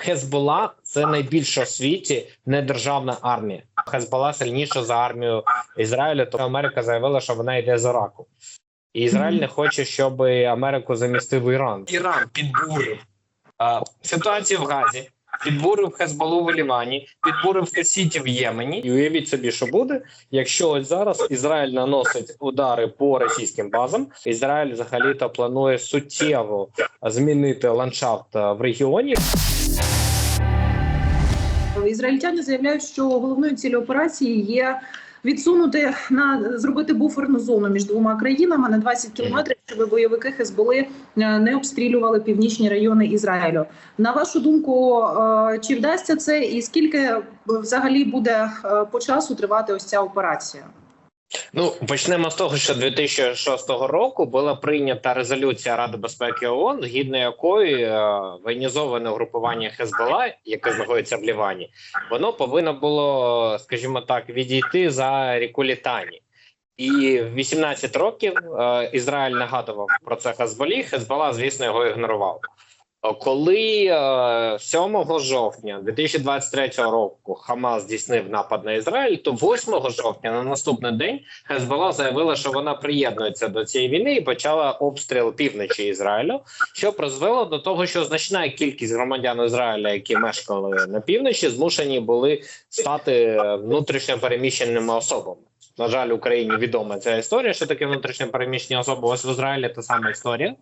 Хезбола це найбільша в світі недержавна армія. Хезбола сильніша за армію Ізраїля. То Америка заявила, що вона йде з Іраку. І Ізраїль не хоче, щоб Америку замістив Іран. Іран підбурив ситуацію в Газі, підбурив Хезболу в Лівані, підбурив Хасіті в Ємені. І уявіть собі, що буде, якщо ось зараз Ізраїль наносить удари по російським базам. Ізраїль взагалі то планує суттєво змінити ландшафт в регіоні. Ізраїльтяни заявляють, що головною цілею операції є відсунути на зробити буферну зону між двома країнами на 20 кілометрів, щоб бойовики Хезболи е, не обстрілювали північні райони Ізраїлю. На вашу думку, е, чи вдасться це, і скільки взагалі буде е, по часу тривати ось ця операція? Ну почнемо з того, що 2006 року була прийнята резолюція Ради безпеки ООН, згідно якої е, воєнізоване угрупування Хезбола, яке знаходиться в Лівані, воно повинно було, скажімо так, відійти за ріку Літані. І в 18 років е, Ізраїль нагадував про це Хезболі. Хезбола, звісно, його ігнорував. Е, Коли е, 7 жовтня 2023 року Хамас здійснив напад на Ізраїль, то 8 жовтня на наступний день Хезбола заявила, що вона приєднується до цієї війни і почала обстріл півночі Ізраїлю, що призвело до того, що значна кількість громадян Ізраїля, які мешкали на півночі, змушені були стати внутрішньо переміщеними особами. На жаль, Україні відома ця історія, що таке внутрішньо переміщені особи. Ось в Ізраїлі та сама історія.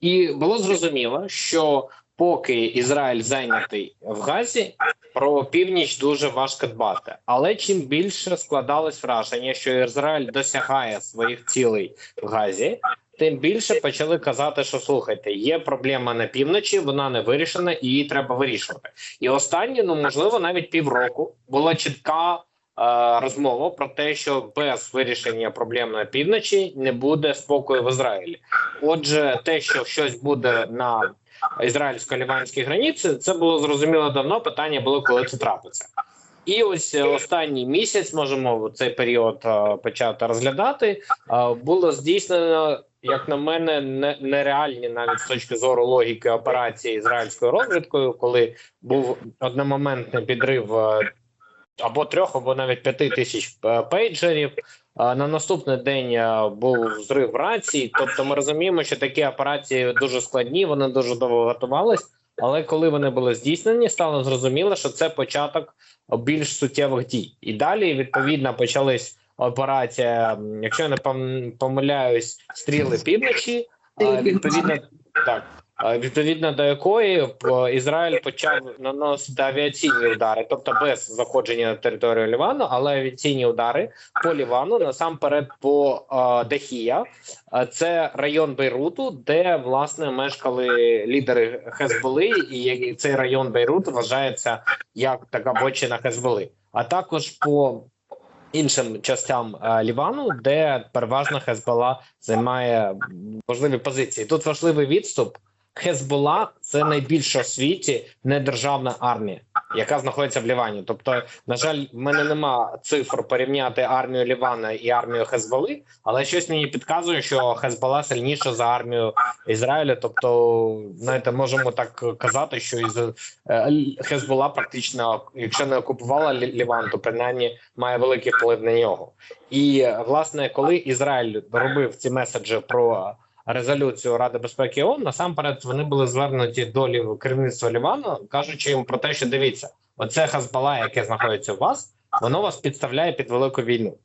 І було зрозуміло, що поки Ізраїль зайнятий в Газі, про північ дуже важко дбати. Але чим більше складалось враження, що Ізраїль досягає своїх цілей в Газі, тим більше почали казати, що слухайте, є проблема на півночі, вона не вирішена, і її треба вирішувати. І останні, ну можливо, навіть півроку була чітка. Е, Розмова про те, що без вирішення проблем на півночі не буде спокою в Ізраїлі. Отже, те, що щось буде на ізраїльсько-ліванській границі, це було зрозуміло давно. Питання було, коли це трапиться. І ось е, останній місяць можемо в цей період е, почати розглядати. Було здійснено, як на мене, нереальні навіть з точки зору логіки операції ізраїльською розвідкою, коли був одномоментний підрив або трьох, або навіть п'яти тисяч е, пейджерів. На наступний день е, був взрив рації. Тобто, ми розуміємо, що такі операції дуже складні, вони дуже довго готувались. Але коли вони були здійснені, стало зрозуміло, що це початок більш суттєвих дій. І далі відповідно почались операція. Якщо я не пом- помиляюсь, стріли півночі. Відповідно, так відповідно до якої Ізраїль почав наносити авіаційні удари, тобто без заходження на територію Лівану, але авіаційні удари по Лівану насамперед по е, Дахія. Е, Це район Бейруту, де власне мешкали лідери Хезболи, і цей район Бейруту вважається як така бочина Хезболи, а також по іншим частям е, Лівану, де переважно Хезбола займає важливі позиції. Тут важливий відступ. Хезбола це найбільша в світі недержавна армія, яка знаходиться в Лівані. Тобто, на жаль, в мене нема цифр порівняти армію Лівана і армію Хезболи, але щось мені підказує, що Хезбола сильніша за армію Ізраїля. Тобто, знаєте, можемо так казати, що із е, Хезбола практично, якщо не окупувала Лі- Ліван, то принаймні має великий вплив на нього. І власне, коли Ізраїль робив ці меседжі про резолюцію Ради безпеки ООН, насамперед вони були звернуті до керівництва Лівану, кажучи їм про те, що дивіться, оце Хазбала, яке знаходиться у вас, воно вас підставляє під велику війну.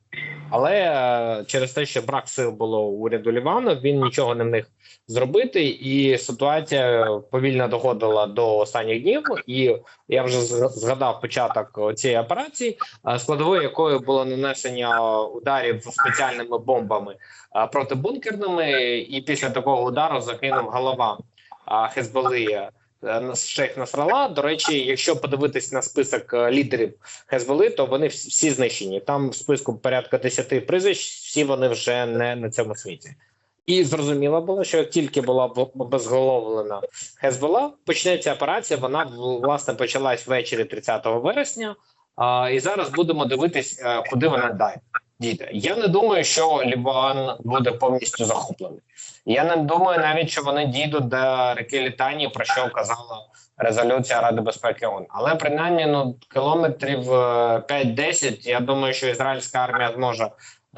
Але е, через те, що брак сил було у уряду Лівану, він нічого не міг зробити, і ситуація повільно доходила до останніх днів. І я вже згадав початок цієї операції, е, складовою якою було нанесення ударів спеціальними бомбами е, протибункерними, і після такого удару загинув голова Хезболи. Нас- Шейх Насрала. До речі, якщо подивитись на список е, лідерів Хезболи, то вони всі знищені. Там в списку порядка 10 прізвищ, всі вони вже не на цьому світі. І зрозуміло було, що як тільки була б- обезголовлена Хезбола, почнеться операція. Вона власне почалась ввечері 30 вересня. І зараз будемо дивитись, е, куди вона дає. Діти. Я не думаю, що Ліван буде повністю захоплений. Я не думаю навіть, що вони дійдуть до реки Літані, про що казала резолюція Ради безпеки ООН. Але принаймні ну кілометрів е, 5-10, Я думаю, що ізраїльська армія зможе.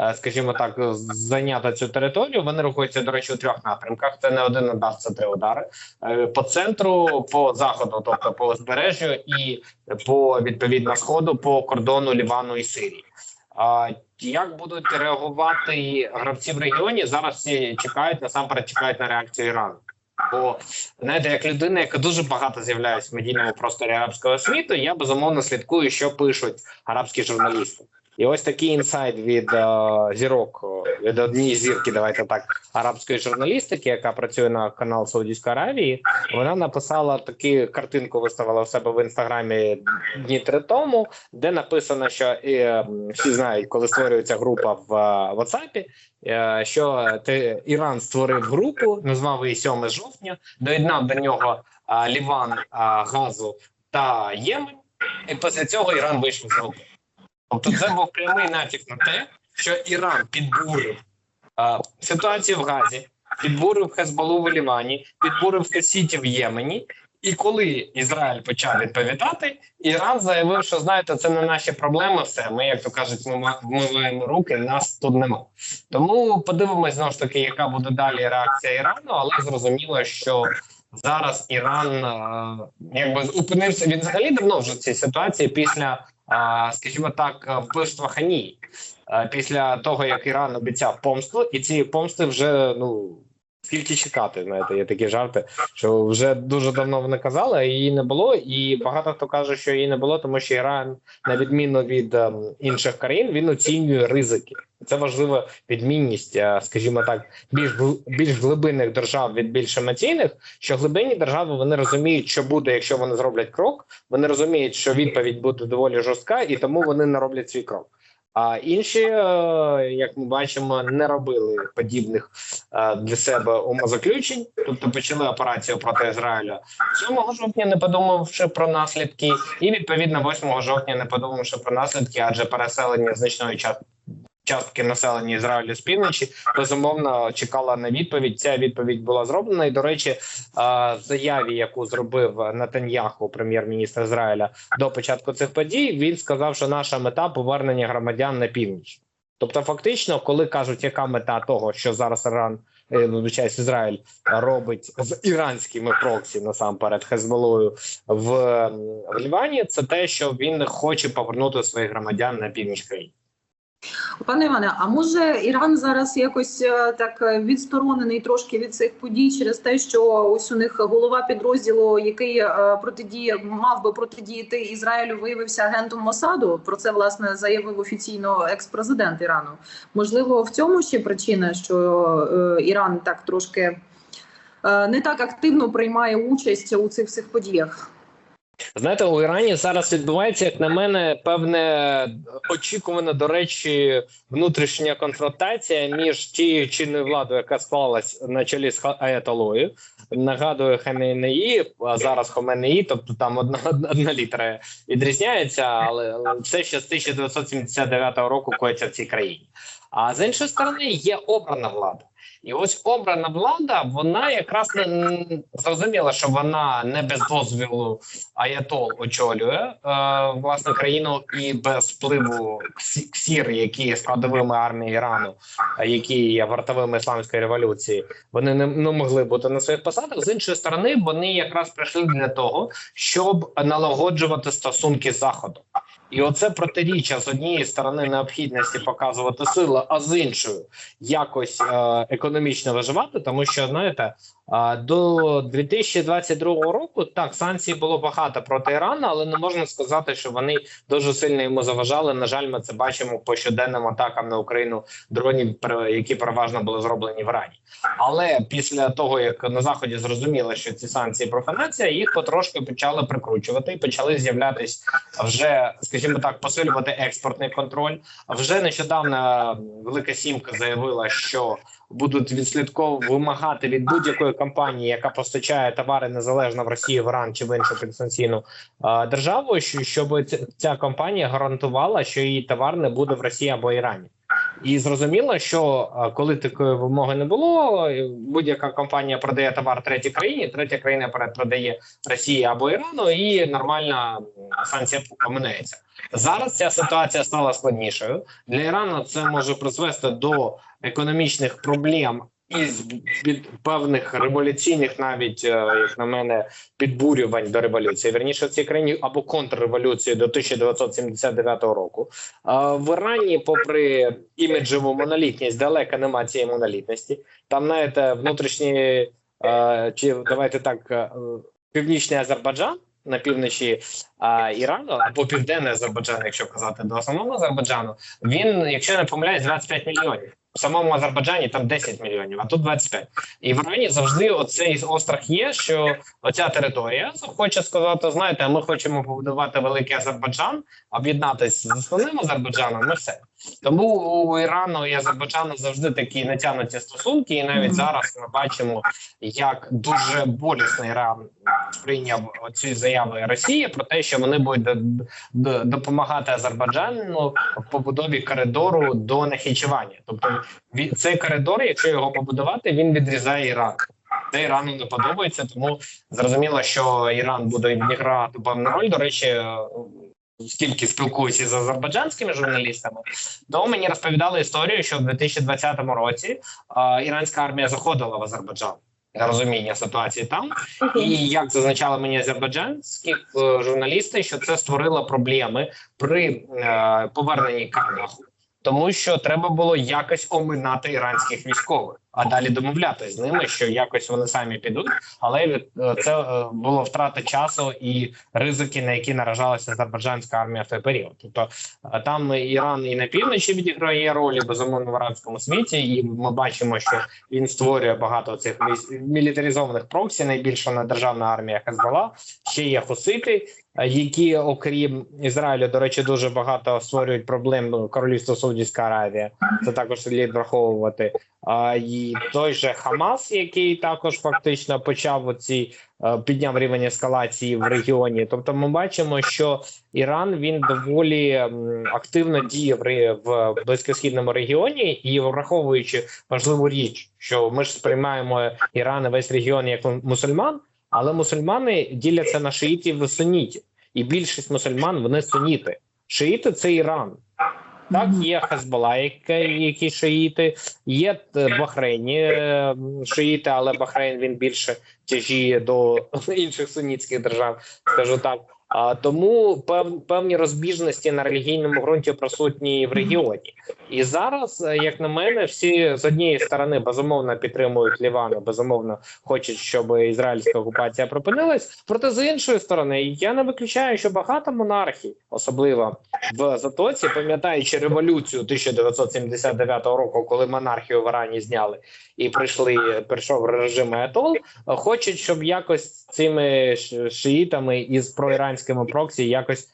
е, Скажімо так, зайняти цю територію. Вони рухаються, до речі, у трьох напрямках. Це не один удар, це три удари Е, по центру, по заходу, тобто по узбережжю, і по відповідно сходу, по кордону Лівану і Сирії. Як будуть реагувати гравці в регіоні? Зараз всі чекають насамперед чекають на реакцію Ірану. Бо знаєте, як людина, яка дуже багато з'являється в медійному просторі арабського світу, я безумовно слідкую, що пишуть арабські журналісти. І ось такий інсайт від е, зірок е, від однієї зірки, давайте так, арабської журналістики, яка працює на канал Саудівської Аравії. Вона написала таку картинку, виставила в себе в інстаграмі дні три тому, де написано, що е, всі знають, коли створюється група в е, WhatsApp, е, що ти Іран створив групу, назвав її 7 жовтня, доєднав до нього е, Ліван, е, Газу та Ємен, і після цього Іран вийшов з групи. Тобто, це був прямий натяк на те, що Іран підбурив е, ситуацію в Газі, підбурив Хезболу в Лівані, підбурив Хасіті в Ємені. І коли Ізраїль почав відповідати, Іран заявив, що знаєте, це не наші проблеми. Все ми, як то кажуть, ми вмиваємо руки. Нас тут нема. Тому подивимось знову ж таки, яка буде далі реакція Ірану, але зрозуміло, що зараз Іран якби опинився. Він взагалі давно вже в цій ситуації після, скажімо так, вбивства Ханії. Е, Після того як Іран обіцяв помсту, і цієї помсти вже ну скільки чекати. Знаєте, є такі жарти, що вже дуже давно вони казали, а її не було. І багато хто каже, що її не було, тому що Іран, на відміну від ем, інших країн, він оцінює ризики. Це важлива відмінність, е, скажімо так, більш більш глибинних держав від більш емоційних. Що глибинні держави вони розуміють, що буде, якщо вони зроблять крок. Вони розуміють, що відповідь буде доволі жорстка, і тому вони не роблять свій крок. А інші, е, як ми бачимо, не робили подібних е, для себе умозаключень, тобто почали операцію проти Ізраїля 7 жовтня, не подумавши про наслідки, і відповідно 8 жовтня, не подумавши про наслідки, адже переселення значної частки. Населення Ізраїлю з півночі безумовно чекала на відповідь. Ця відповідь була зроблена. І до речі, заяві, яку зробив Натаньяху, прем'єр-міністр Ізраїля, до початку цих подій, він сказав, що наша мета повернення громадян на північ. Тобто, фактично, коли кажуть, яка мета того, що зараз Іран е, вибачаюсь, Ізраїль робить з іранськими проксі насамперед Хезболою в, в Лівані, це те, що він хоче повернути своїх громадян на північ країни. Пане Іване, а може Іран зараз якось е, так е, відсторонений трошки від цих подій через те, що ось у них голова підрозділу, який е, протидіє мав би протидіяти Ізраїлю, виявився агентом Мосаду. Про це власне заявив офіційно екс-президент Ірану. Можливо, в цьому ще причина, що Іран так трошки не так активно приймає участь у цих всіх подіях. Знаєте, у Ірані зараз відбувається, як на мене, певне очікувана, до речі, внутрішня конфронтація між тією чинною владою, яка склалась на чолі з Аятолою. Нагадую, Хаменеї, а зараз Хоменеї, тобто там одна, одна літера відрізняється, але все ще з 1979 року коїться в цій країні. А з іншої сторони, є обрана влада. І ось обрана влада, вона якраз не зрозуміла, що вона не без дозвілу Аятол очолює е, власне країну і без впливу ксі- ксір, які є складовими армії Ірану, е, які є вартовими ісламської революції, вони не, не могли бути на своїх посадах. З іншої сторони, вони якраз прийшли для того, щоб налагоджувати стосунки з заходом. І оце протиріччя з однієї сторони необхідності показувати силу, а з іншої якось е, економічно виживати, тому що знаєте, е, до 2022 року так санкцій було багато проти Ірану, але не можна сказати, що вони дуже сильно йому заважали. На жаль, ми це бачимо по щоденним атакам на Україну дронів, які переважно були зроблені в Ірані. Але після того як на заході зрозуміли, що ці санкції профанація, їх потрошки почали прикручувати і почали з'являтись вже, скажімо так, посилювати експортний контроль. Вже нещодавно Велика Сімка заявила, що будуть відслідково вимагати від будь-якої компанії, яка постачає товари незалежно в Росії, в Іран чи в іншу підсанкційну е, державу, що щоб ця компанія гарантувала, що її товар не буде в Росії або Ірані. І зрозуміло, що коли такої вимоги не було, будь-яка компанія продає товар третій країні, третя країна перепродає Росії або Ірану, і нормальна санкція поминається. Зараз ця ситуація стала складнішою. Для Ірану це може призвести до економічних проблем із певних революційних, навіть е, як на мене, підбурювань до революції. Верніше в цій країні або контрреволюції до 1979 року. В Ірані, попри іміджеву монолітність, далеко нема цієї монолітності. Там знаєте, внутрішні е, чи давайте так, е, північний Азербайджан на півночі а, Ірану або південний Азербайджан, якщо казати до основного Азербайджану, він, якщо не помиляюсь, 25 мільйонів. В самому Азербайджані там 10 мільйонів, а тут 25. І в Ірані завжди оцей острах є, що оця територія хоче сказати: знаєте, ми хочемо побудувати великий Азербайджан, об'єднатися з основним Азербайджаном. Ми все. Тому у Ірану і Азербайджану завжди такі натягнуті стосунки, і навіть зараз ми бачимо, як дуже болісно Іран прийняв оці заяви Росії про те, що вони будуть допомагати Азербайджану в побудові коридору до Нахічевання. Тобто цей коридор, якщо його побудувати, він відрізає Іран. Це Ірану не подобається, тому зрозуміло, що Іран буде відіграти певну роль. До речі, скільки спілкуюся з азербайджанськими журналістами, то мені розповідали історію, що в 2020 році е, іранська армія заходила в Азербайджан для розуміння ситуації там. І як зазначали мені азербайджанські е, журналісти, що це створило проблеми при е, поверненні Карабаху, тому що треба було якось оминати іранських військових, а далі домовлятися з ними, що якось вони самі підуть. Але е, це е, було втрата часу і ризики, на які наражалася азербайджанська армія в той період. Тобто е, там Іран і на півночі відіграє роль безумовно в арабському світі, і ми бачимо, що він створює багато цих мілітаризованих проксі. Найбільша на державна армія Хезбола. Ще є хусити, які, окрім Ізраїлю, до речі, дуже багато створюють проблем ну, королівство Саудівська Аравія. Це також слід враховувати. А і той же Хамас, який також фактично почав оці е, підняв рівень ескалації в регіоні. Тобто, ми бачимо, що Іран він доволі активно діє в близькосхідному регіоні, і враховуючи важливу річ, що ми ж сприймаємо Іран і весь регіон як мусульман, але мусульмани діляться на шиїтів і сунітів, і більшість мусульман вони суніти. Шиїти це Іран. Так, є Хезбола, які, шиїти, є Бахрейні е, шиїти, але Бахрейн він більше тяжіє до інших сунітських держав, скажу так. А тому пев, певні розбіжності на релігійному ґрунті присутні в регіоні. І зараз, е, як на мене, всі з однієї сторони безумовно підтримують Лівану, безумовно хочуть, щоб ізраїльська окупація припинилась. Проте з іншої сторони, я не виключаю, що багато монархій, особливо в Затоці, пам'ятаючи революцію 1979 року, коли монархію в Ірані зняли і прийшли, прийшов режим Аятол, хочуть, щоб якось цими шиїтами із проіранськими проксі якось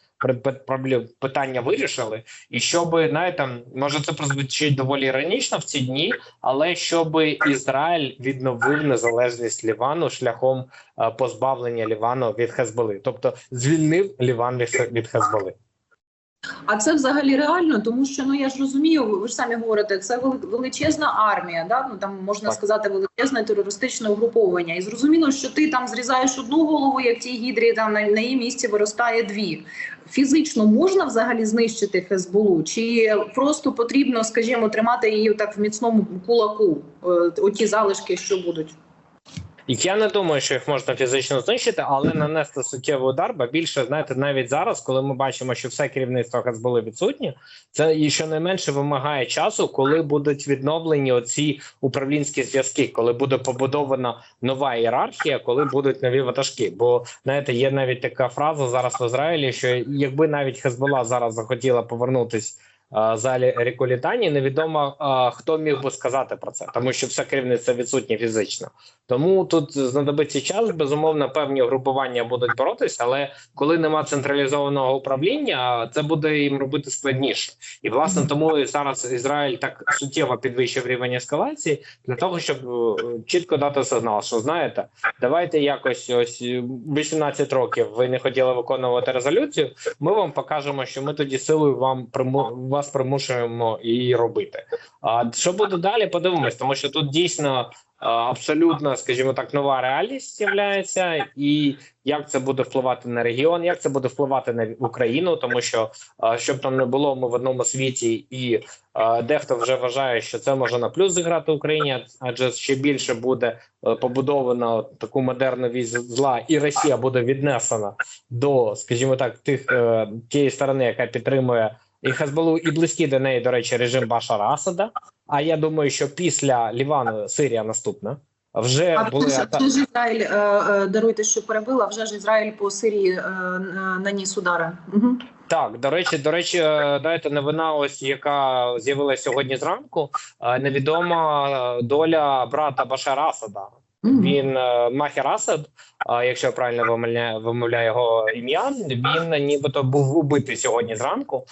питання вирішили, і щоб знаєте, може це прозвучить доволі іронічно в ці дні, але щоб Ізраїль відновив незалежність Лівану шляхом е, позбавлення Лівану від Хезболи, тобто звільнив Ліван від Хезболи. А це взагалі реально, тому що ну я ж розумію, ви ж самі говорите, це величезна армія, да? ну там можна Так. сказати величезне терористичне угруповання. І зрозуміло, що ти там зрізаєш одну голову, як тій гідрі, там на, на її місці виростає дві. Фізично можна взагалі знищити Хезболу, чи просто потрібно, скажімо, тримати її так в міцному кулаку, е, оті залишки, що будуть. Я не думаю, що їх можна фізично знищити, але нанести суттєвий удар. Бо більше знаєте, навіть зараз, коли ми бачимо, що все керівництво Хезболи відсутнє, це і щонайменше вимагає часу, коли будуть відновлені оці управлінські зв'язки, коли буде побудована нова ієрархія, коли будуть нові ватажки. Бо знаєте, є навіть така фраза зараз в Ізраїлі, що якби навіть Хезбола зараз захотіла повернутись. А, Залі Реколітані невідомо хто міг би сказати про це, тому що все керівництво відсутнє фізично. Тому тут знадобиться час. Безумовно, певні групування будуть боротися, але коли нема централізованого управління, це буде їм робити складніше. І власне тому і зараз Ізраїль так суттєво підвищив рівень ескалації для того, щоб е, чітко дати сигнал, що знаєте, давайте якось ось е, 18 років ви не хотіли виконувати резолюцію. Ми вам покажемо, що ми тоді силою вам вас вас примушуємо і робити. А що буде далі? Подивимось, тому що тут дійсно абсолютно, скажімо так, нова реальність з'являється, і як це буде впливати на регіон, як це буде впливати на Україну, тому що щоб там не було, ми в одному світі, і дехто вже вважає, що це може на плюс зіграти Україні, адже ще більше буде е, побудовано таку модерну вісь зла, і Росія буде віднесена до, скажімо так, тих е, тієї сторони, яка підтримує і Хезболу, і близький до неї, до речі, режим Башара Асада. А я думаю, що після Лівану Сирія наступна. Вже А були ата- ж Ізраїль е, е, даруйте, що перебила. Вже ж Ізраїль по Сирії е, наніс удари. Угу. Так, до речі, до речі, дайте новина, ось яка з'явилася сьогодні зранку. Невідома доля брата Башара Асада. Він е, Махер Асад, якщо я правильно вимовляю, вимовляю його ім'я, він нібито був убитий сьогодні зранку.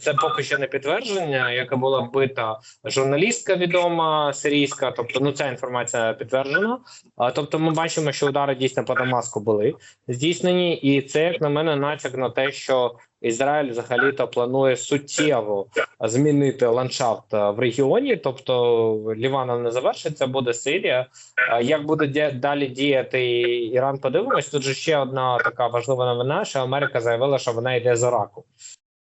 Це поки що не підтвердження, яка була вбита журналістка відома сирійська. Тобто, ну ця інформація підтверджена. Тобто, ми бачимо, що удари дійсно по Дамаску були здійснені, і це як на мене натяк на те, що Ізраїль взагалі-то планує суттєво змінити ландшафт е, в регіоні. Тобто Ліваном не завершиться, буде Сирія. Е, Як буде далі діяти Іран? Подивимось. Тут же ще одна така важлива новина, що Америка заявила, що вона йде з Іраку.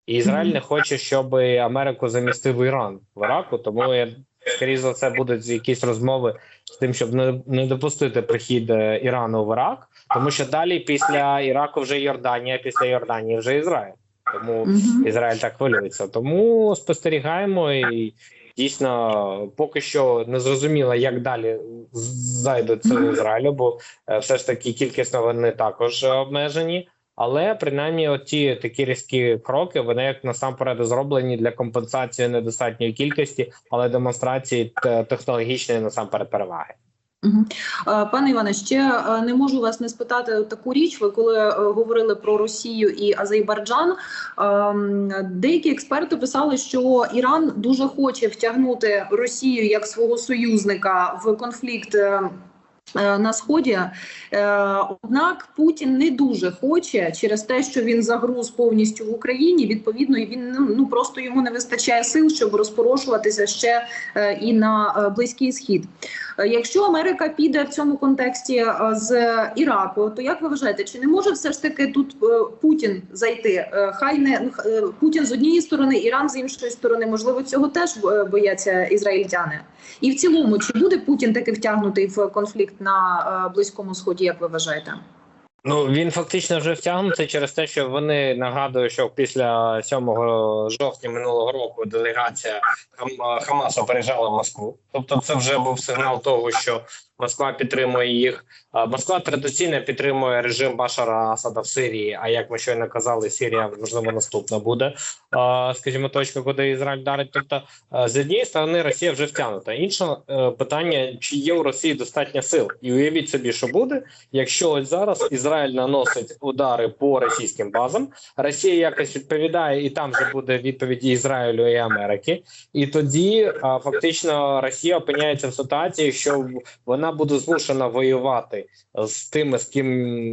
І Ізраїль не хоче, щоб Америку замістив Іран в Іраку, тому я скоріше за це будуть якісь розмови з тим, щоб не, не допустити прихід е, Ірану в Ірак, тому що далі після Іраку вже Йорданія, після Йорданії вже Ізраїль. Тому Угу. Ізраїль так хвилюється. Тому спостерігаємо і дійсно поки що не зрозуміло, як далі зайде це в Ізраїлю, бо е, все ж таки кількісно вони також е, обмежені. Але принаймні, оті такі різкі кроки вони як насамперед зроблені для компенсації недостатньої кількості, але демонстрації те- технологічної насамперед переваги. Угу. Пане Іване, ще е, не можу вас не спитати таку річ. Ви коли е, говорили про Росію і Азербайджан, ем, деякі експерти писали, що Іран дуже хоче втягнути Росію як свого союзника в конфлікт. Е, На сході, Е, однак Путін не дуже хоче через те, що він загруз повністю в Україні. Відповідно, він ну, ну просто йому не вистачає сил, щоб розпорошуватися ще е, і на близький схід. Якщо Америка піде в цьому контексті з Іраку, то як ви вважаєте, чи не може все ж таки тут Путін зайти? Хай не Путін з однієї сторони, Іран з іншої сторони. Можливо, цього теж бояться ізраїльтяни. І в цілому, чи буде Путін таки втягнутий в конфлікт на е, близькому сході? Як ви вважаєте? Ну він фактично вже втягнутий через те, що вони нагадую, що після 7 жовтня минулого року делегація Хам- Хамасу переїжджала Москву. Тобто, це вже був сигнал того, що Москва підтримує їх. Москва традиційно підтримує режим Башара Асада в Сирії. А як ми щойно казали, Сирія можливо наступна буде. Скажімо, точка, куди Ізраїль дарить. Тобто, з однієї сторони, Росія вже втягнута. Інше е, питання: чи є у Росії достатньо сил? І уявіть собі, що буде, якщо ось зараз Ізраїль наносить удари по російським базам, Росія якось відповідає, і там вже буде відповідь Ізраїлю і Америки. І тоді фактично Росія опиняється в ситуації, що в- вона буде змушена воювати з тими, з ким,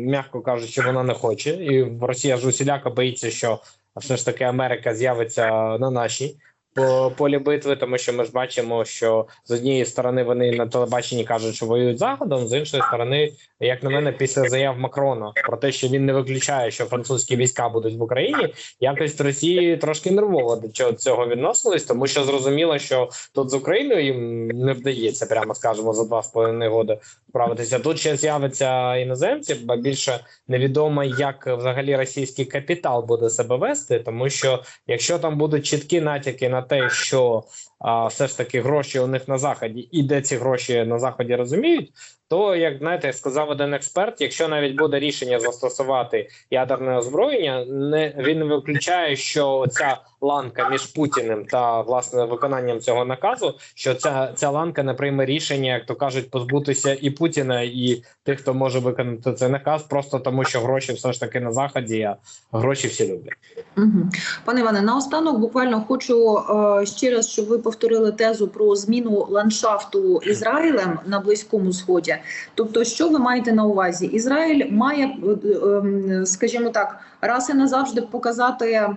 м'яко кажучи, вона не хоче. І Росія ж усіляка боїться, що все ж таки Америка з'явиться на нашій по полі битви, тому що ми ж бачимо, що з однієї сторони вони на телебаченні кажуть, що воюють заходом, з іншої сторони, як на мене, після заяв Макрона про те, що він не виключає, що французькі війська будуть в Україні, якось Росії трошки нервово до цього, цього відносились, тому що зрозуміло, що тут з Україною їм не вдається, прямо скажемо, за два з половиною годи справитися. Тут ще з'явиться іноземці, бо більше невідомо, як взагалі російський капітал буде себе вести, тому що якщо там будуть чіткі натяки на те, що а, все ж таки гроші у них на заході, і де ці гроші на заході розуміють, то як знаєте, сказав один експерт, якщо навіть буде рішення застосувати ядерне озброєння, не він виключає, що ця ланка між Путіним та власне виконанням цього наказу, що ця ця ланка не прийме рішення, як то кажуть, позбутися і Путіна, і тих, хто може виконати цей наказ, просто тому, що гроші все ж таки на заході, а гроші всі люблять. Угу. Пане Іване, наостанок буквально хочу е, ще раз, щоб ви повторили тезу про зміну ландшафту Ізраїлем на близькому сході. Тобто, що ви маєте на увазі? Ізраїль має, е, е, скажімо так, раз і назавжди показати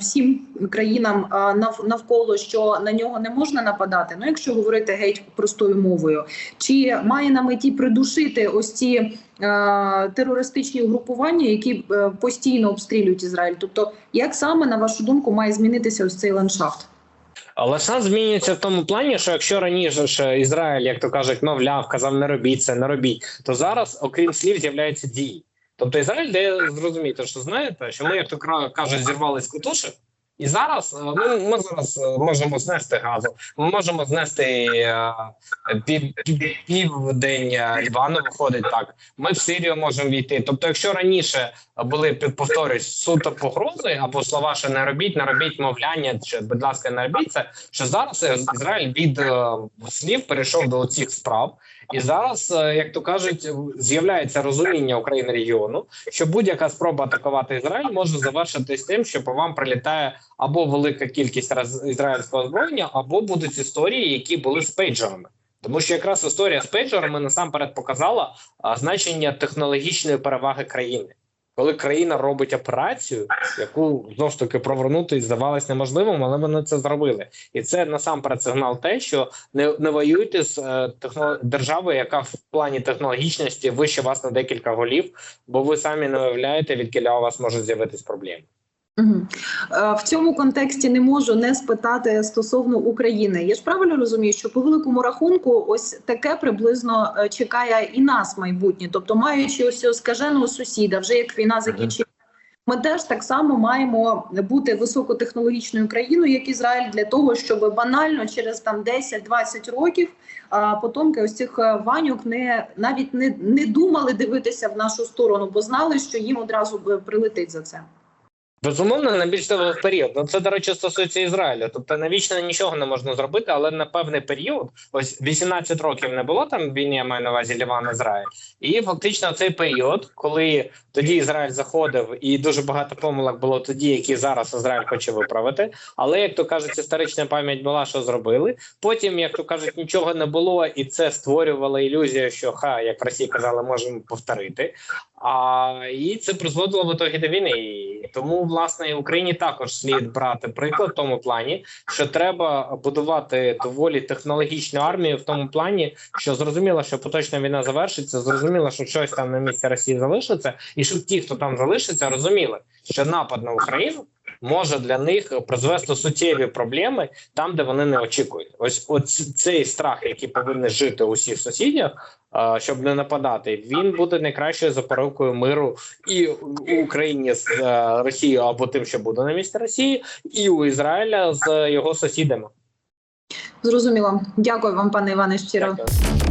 всім країнам е, навколо, що на нього не можна нападати. Ну, якщо говорити геть простою мовою, чи має на меті придушити ось ці терористичні угрупування, які постійно обстрілюють Ізраїль? Тобто, як саме на вашу думку має змінитися ось цей ландшафт? Але шанс змінюється в тому плані, що якщо раніше ж Ізраїль, як то кажуть, мовляв, казав не робіть це, не робіть, то зараз, окрім слів, з'являються дії. Тобто Ізраїль дає зрозуміти, що знаєте, що ми, як то кажуть, зірвали з кутушок, і зараз е, ми, ми зараз е, можемо знести газу, ми можемо знести е, пів, південь е, виходить так. Ми в Сирію можемо війти. Тобто, якщо раніше були під- повторюсь, суто погрози або слова, що не робіть, не робіть мовляння, чи будь ласка, не робіть це. Що зараз Ізраїль від слів перейшов до цих справ, і зараз, як то кажуть, з'являється розуміння України регіону, що будь-яка спроба атакувати Ізраїль може завершитись тим, що по вам прилітає або велика кількість раз ізраїльського озброєння, або будуть історії, які були з пейджерами. Тому що якраз історія з пейджерами насамперед показала значення технологічної переваги країни. Коли країна робить операцію, яку знову ж таки провернути здавалось неможливим, але вони це зробили, і це насамперед сигнал те, що не, не воюйте з е, техно... державою, яка в плані технологічності вище вас на декілька голів, бо ви самі не уявляєте, від у вас можуть з'явитись проблеми. Е, В цьому контексті не можу не спитати стосовно України. Я ж правильно розумію, що по великому рахунку, ось таке приблизно е, чекає і нас майбутнє. Тобто, маючи ось цього скаженого сусіда, вже як війна закінчиться, ми теж так само маємо бути високотехнологічною країною, як Ізраїль, для того, щоб банально через там 10-20 років а, потомки ось цих е, ванюк не навіть не, не думали дивитися в нашу сторону, бо знали, що їм одразу прилетить за це. Безумовно, на більш тривалий період. Ну це, до речі, стосується Ізраїлю. Тобто навічно нічого не можна зробити, але на певний період, ось 18 років не було там війни, я маю на увазі Ліван Ізраїль. І фактично цей період, коли тоді Ізраїль заходив, і дуже багато помилок було тоді, які зараз Ізраїль хоче виправити. Але як то кажуть, історична пам'ять була, що зробили. Потім, як то кажуть, нічого не було, і це створювало ілюзію, що ха, як Росії казали, можемо повторити. А і це призводило в ітогі до війни. І тому власне Україні також слід брати приклад в тому плані, що треба будувати доволі технологічну армію в тому плані, що зрозуміло, що поточна війна завершиться, зрозуміло, що щось там на місці Росії залишиться, і щоб ті, хто там залишиться, розуміли, що напад на Україну. Може для них призвести суттєві проблеми там, де вони не очікують. Ось оц- цей страх, який повинен жити у всіх сусідях, щоб не нападати, він буде найкращою запорукою миру і у Україні з е, Росією або тим, що буде на місці Росії, і у Ізраїля з його сусідами. Зрозуміло. Дякую вам, пане Іване, щиро. Дякую.